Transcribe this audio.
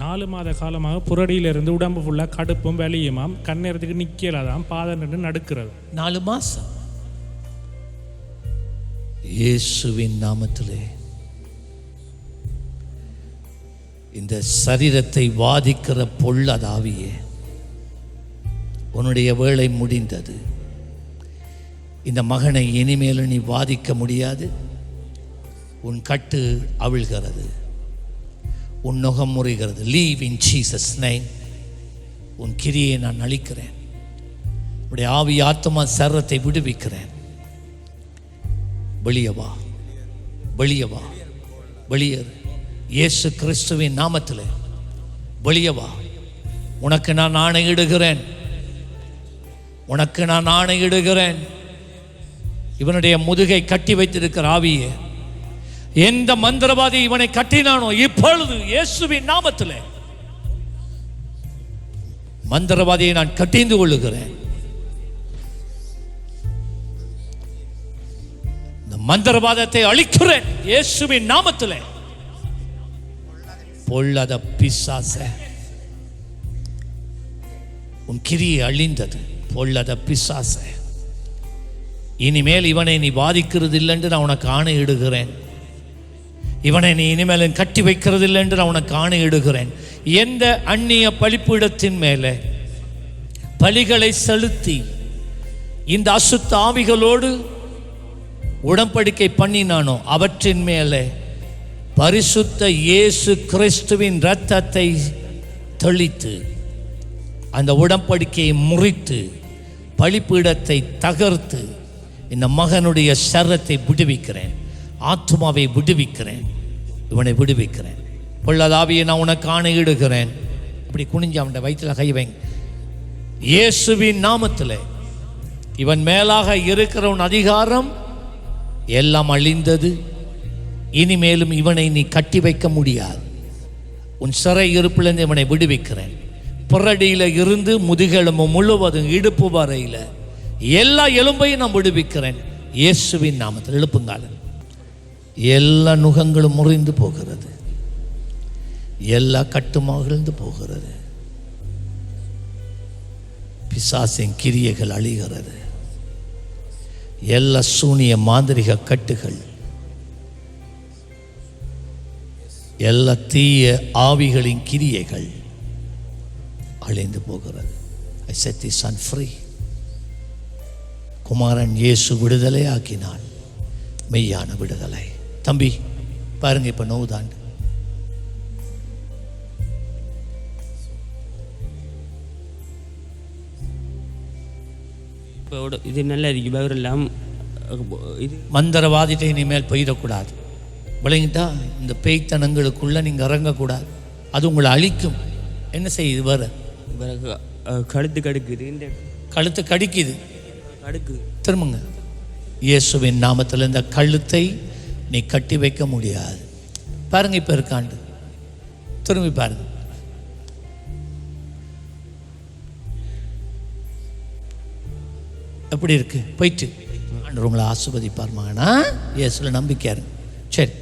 நாலு மாத காலமாக புரடியிலிருந்து உடம்பு ஃபுல்லாக கடுப்பும் வெளியுமாம் கண்ணேரத்துக்கு நிற்கலாதாம் பாதம் நின்று நடுக்கிறது. நாலு மாசம். இயேசுவின் நாமத்திலே இந்த சரீரத்தை வாதிக்கிற பொல்லதாவியே உன்னுடைய வேலை முடிந்தது. இந்த மகனை இனிமேலும் நீ வாதிக்க முடியாது. உன் கட்டு அவிழ்கிறது. உன் நுகம் முறிகிறது. லீவ் இன் ஜீசஸ் நைன் உன் கிரியை நான் அழிக்கிறேன். உடைய ஆவி ஆத்மா சரத்தை விடுவிக்கிறேன். வெளியவா வெளியவா வெளியேறு இயேசு கிறிஸ்துவின் நாமத்தில். வெளியவா உனக்கு நான் ஆணையிடுகிறேன். உனக்கு நான் ஆணையிடுகிறேன். இவனுடைய முதுகை கட்டி வைத்திருக்கிற ஆவியே. எந்த மந்திரவாதி இவனை கட்டினானோ இப்பொழுது இயேசுவின் நாமத்தில். மந்திரவாதியை நான் கட்டிந்து கொள்ளுகிறேன். இந்த மந்திரவாதத்தை அழிக்கிறேன் இயேசுவின் நாமத்தில். பொல்லாத பிசாச. உன் கிரியை அழிந்தது பொல்லாத பிசாச. இனிமேல் இவனை நீ பாதிக்கிறது இல்லைன்று நான் உனக்கு ஆணையிடுகிறேன். இவனை நீ இனிமேல் கட்டி வைக்கிறதில்லை என்று நான் உனக்கு ஆணையிடுகிறேன். எந்த அந்நிய பழிப்பிடத்தின் மேலே பலிகளை செலுத்தி இந்த அசுத்த ஆவிகளோடு உடன்படிக்கை பண்ணினானோ அவற்றின் மேலே பரிசுத்த இயேசு கிறிஸ்துவின் இரத்தத்தை தெளித்து அந்த உடன்படிக்கையை முறித்து பழிப்பீடத்தை தகர்த்து இந்த மகனுடைய சரத்தை விடுவிக்கிறேன். ஆத்மாவை விடுவிக்கிறேன். இவனை விடுவிக்கிறேன். பொள்ளதாவியை நான் உனக்கு ஆணையிடுகிறேன். அப்படி குனிஞ்சு அவன் வயிற்றில் கை வைங்க. இயேசுவின் நாமத்தில் இவன் மேலாக இருக்கிறவன் அதிகாரம் எல்லாம் அழிந்தது. இனிமேலும் இவனை நீ கட்டி வைக்க முடியாது. உன் சிறை இருப்பிலிருந்து இவனை விடுவிக்கிறேன். புரடியில் இருந்து முதுகெலும்பு முழுவதும் இடுப்பு வரையில் எல்லா எலும்பையும் நான் விடுவிக்கிறேன். இயேசுவின் நாமத்தில் எழுப்புங்காலன். எல்லா நுகங்களும் முறிந்து போகிறது. எல்லா கட்டுமகிழ்ந்து போகிறது. பிசாசின் கிரியைகள் அழிகிறது. எல்லா சூனிய மாந்திரிக கட்டுகள் எல்லா தீய ஆவிகளின் கிரியைகள் அழிந்து போகிறது. I set the son free குமாரன் இயேசு விடுதலை ஆக்கினான் மெய்யான விடுதலை. தம்பி பாருங்க இப்ப நோவுதாண்டு இப்போ உட- இது நல்லா இருக்கு வேறெல்லாம் இது மந்திரவாதிட்ட இனிமேல் போயிடக்கூடாது விளங்கிட்டா இந்த பேய்த்தனங்களுக்குள்ள நீங்க இறங்கக்கூடாது. அது உங்களை அழிக்கும். என்ன செய்யுது வேற? பிறகு கழுத்து கடுக்குது இந்த கழுத்து கடிக்குது. கடுக்கு திரும்புங்க. இயேசுவின் நாமத்தில் இந்த கழுத்தை நீ கட்டி வைக்க முடியாது. பாருங்க இப்போ இருக்காண்டு திரும்பி பாருங்க. எப்படி இருக்கு? போயிட்டு. உங்களை ஆசிர்வதிப்பார் மகனா இயேசுல நம்பிக்கையா இருங்க சரி.